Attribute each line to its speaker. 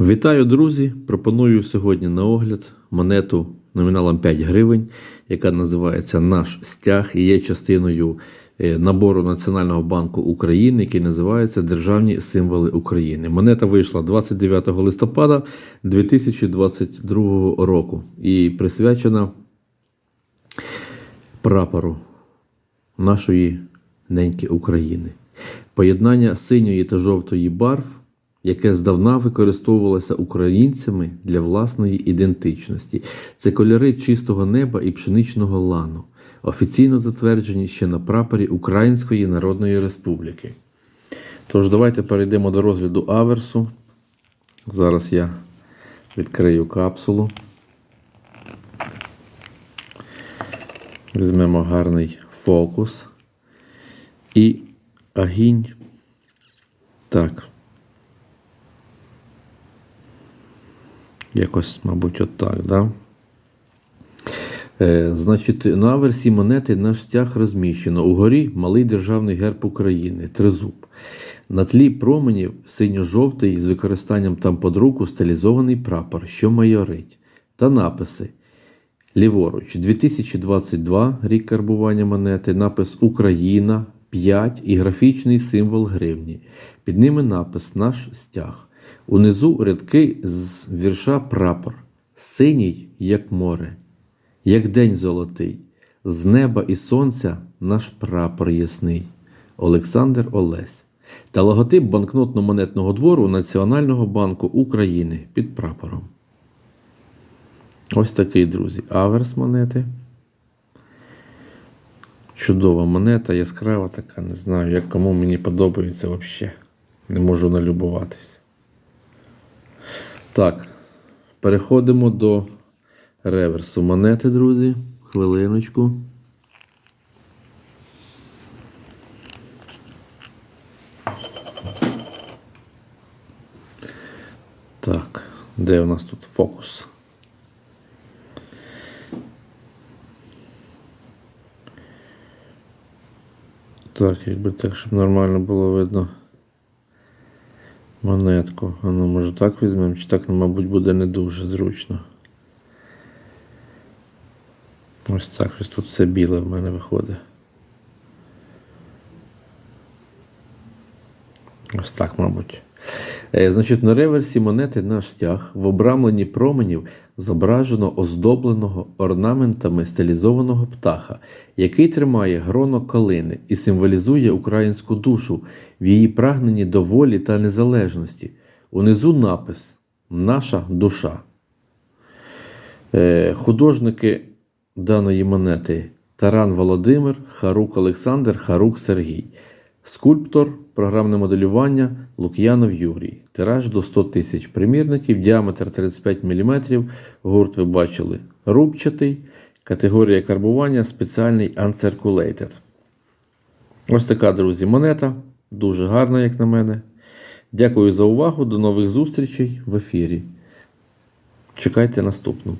Speaker 1: Вітаю, друзі! Пропоную сьогодні на огляд монету номіналом 5 гривень, яка називається Наш стяг і є частиною е, набору Національного банку України, який називається Державні символи України. Монета вийшла 29 листопада 2022 року і присвячена прапору нашої неньки України. Поєднання синьої та жовтої барв, яке здавна використовувалося українцями для власної ідентичності. Це кольори чистого неба і пшеничного лану, офіційно затверджені ще на прапорі Української Народної Республіки. Тож, давайте перейдемо до розгляду аверсу. Зараз я відкрию капсулу. Візьмемо гарний фокус. І агінь. Так. Якось, мабуть, отак, да? Е, значить, на версії монети наш стяг розміщено. Угорі малий державний герб України, тризуб. На тлі променів синьо-жовтий з використанням там под руку стилізований прапор, що майорить, та написи. Ліворуч, 2022 рік карбування монети, напис Україна 5 і графічний символ гривні. Під ними напис Наш стяг. Унизу рядки з вірша прапор. Синій, як море, як день золотий. З неба і сонця наш прапор ясний. Олександр Олесь. Та логотип банкнотно-монетного двору Національного банку України під прапором. Ось такий, друзі, аверс монети. Чудова монета, яскрава така, не знаю, як кому мені подобається взагалі. Не можу налюбуватись. Так, переходимо до реверсу монети, друзі. Хвилиночку. Так, де у нас тут фокус? Так, якби так, щоб нормально було видно монетку. А ну, може так візьмемо, чи так, ну, мабуть, буде не дуже зручно. Ось так, ось тут все біле в мене виходить. Ось так, мабуть. Е, Значить, на реверсі монети наш стяг в обрамленні променів зображено оздобленого орнаментами стилізованого птаха, який тримає гроно калини і символізує українську душу в її прагненні до волі та незалежності. Унизу напис Наша душа. Е, Художники даної монети Таран Володимир, Харук Олександр, Харук Сергій. Скульптор, програмне моделювання Лук'янов Юрій. Тираж до 100 тисяч примірників, діаметр 35 мм. Гурт ви бачили рубчатий. Категорія карбування спеціальний Uncirculated. Ось така, друзі, монета. Дуже гарна, як на мене. Дякую за увагу. До нових зустрічей в ефірі. Чекайте наступну.